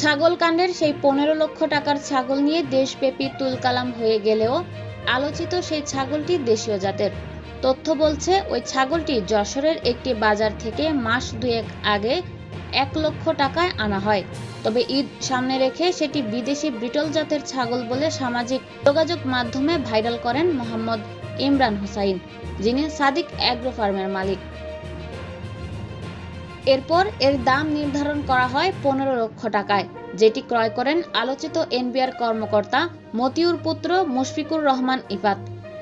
ছাগল কাণ্ডের সেই পনেরো লক্ষ টাকার ছাগল নিয়ে দেশব্যাপী তুলকালাম হয়ে গেলেও আলোচিত সেই ছাগলটি দেশীয় জাতের। তথ্য বলছে, ওই ছাগলটি যশোরের একটি বাজার থেকে মাস দুয়েক আগে এক লক্ষ টাকায় আনা হয়। তবে ঈদ সামনে রেখে সেটি বিদেশি ব্রিটল জাতের ছাগল বলে সামাজিক যোগাযোগ মাধ্যমে ভাইরাল করেন মোহাম্মদ ইমরান হুসাইন, যিনি সাদিক অ্যাগ্রো ফার্মের মালিক। এরপর এর দাম নির্ধারণ করা হয় পনেরো লক্ষ টাকায়, যেটি ক্রয় করেন আলোচিত এনবিআর কর্মকর্তা মতিউর পুত্র মুশফিকুর রহমান ইফাত।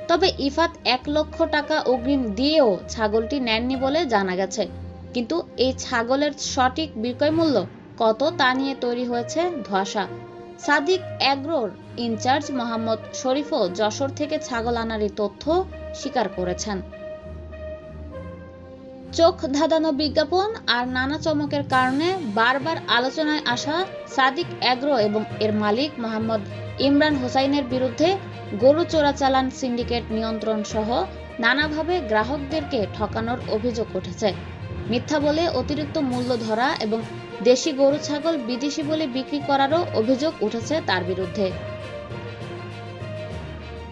তবে ইফাত এক লক্ষ টাকা অগ্রিম দিয়েও ছাগলটি নেননি বলে জানা গেছে। কিন্তু এই ছাগলের সঠিক বিক্রয় মূল্য কত তা নিয়ে তৈরি হয়েছে ধোঁয়াশা। সাদিক অ্যাগ্রোর ইনচার্জ মোহাম্মদ শরীফও যশোর থেকে ছাগল আনার তথ্য স্বীকার করেছেন। চোখ ধাঁধানো বিজ্ঞাপন আর নানা চমকের কারণে বারবার আলোচনায় আসা সাদিক অ্যাগ্রো এবং এর মালিক মোহাম্মদ ইমরান হোসাইনের বিরুদ্ধে গরু চোরাচালান সিন্ডিকেট নিয়ন্ত্রণ সহ নানাভাবে গ্রাহকদেরকে ঠকানোর অভিযোগ উঠেছে। মিথ্যা বলে অতিরিক্ত মূল্য ধরা এবং দেশি গরু ছাগল বিদেশি বলে বিক্রি করারও অভিযোগ উঠেছে তার বিরুদ্ধে।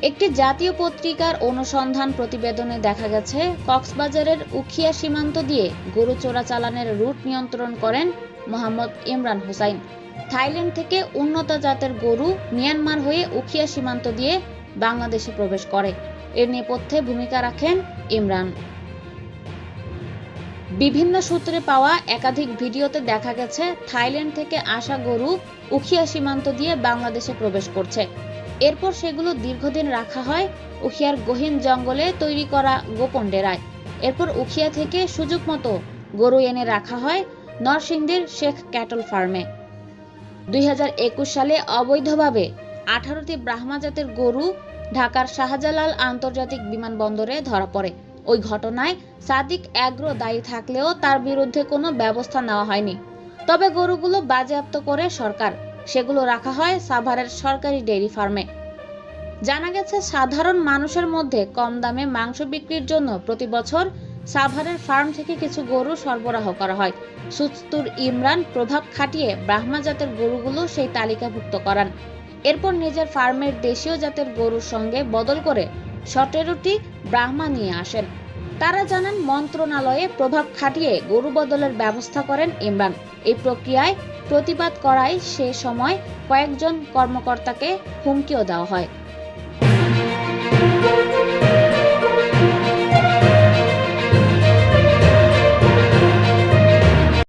একটি জাতীয় পত্রিকার অনুসন্ধান প্রতিবেদনে দেখা গেছে, কক্সবাজারের উখিয়া সীমান্ত দিয়ে গরু চোরাচালানের রুট নিয়ন্ত্রণ করেন মোহাম্মদ ইমরান হোসাইন। থাইল্যান্ড থেকে উন্নত জাতের গরু মিয়ানমার হয়ে উখিয়া সীমান্ত দিয়ে বাংলাদেশে প্রবেশ করে। এর নেপথ্যে ভূমিকা রাখেন ইমরান। বিভিন্ন সূত্রে পাওয়া একাধিক ভিডিওতে দেখা গেছে, থাইল্যান্ড থেকে আসা গরু উখিয়া সীমান্ত দিয়ে বাংলাদেশে প্রবেশ করছে। এরপর সেগুলো দীর্ঘদিন রাখা হয় উখিয়ার গহীন জঙ্গলে তৈরি করা গোপন ডেরায়। এরপর উখিয়া থেকে সুযোগ মতো গরু এনে রাখা হয় নরসিংদীর শেখ ক্যাটল ফার্মে। দুই হাজার একুশ সালে অবৈধভাবে আঠারোটি ব্রাহ্মা জাতের গরু ঢাকার শাহজালাল আন্তর্জাতিক বিমানবন্দরে ধরা পড়ে। ওই ঘটনায় সাদিক অ্যাগ্রো দায়ী থাকলেও তার বিরুদ্ধে কোনো ব্যবস্থা নেওয়া হয়নি। তবে গরুগুলো বাজেয়াপ্ত করে সরকার। সেগুলো রাখা হয় সাভারের সরকারি ডেইরি ফার্মে। জানা গেছে, সাধারণ মানুষের মধ্যে কম দামে মাংস বিক্রির জন্য প্রতি বছর সাভারের ফার্ম থেকে কিছু গরু সরবরাহ করা হয়। সুস্তুর ইমরান প্রভাব খাটিয়ে ব্রাহ্মা জাতের গরুগুলো সেই তালিকাভুক্ত করান। এরপর নিজের ফার্মের দেশীয় জাতের গরুর সঙ্গে বদল করে সতেরোটি ব্রাহ্মা নিয়ে আসেন। তারা জানান, মন্ত্রণালয়ে প্রভাব খাটিয়ে গরু বদলের ব্যবস্থা করেন ইমরান। এই প্রক্রিয়ায় প্রতিবাদ করায় সে সময় কয়েকজন কর্মকর্তাকে হুমকিও দেওয়া হয়।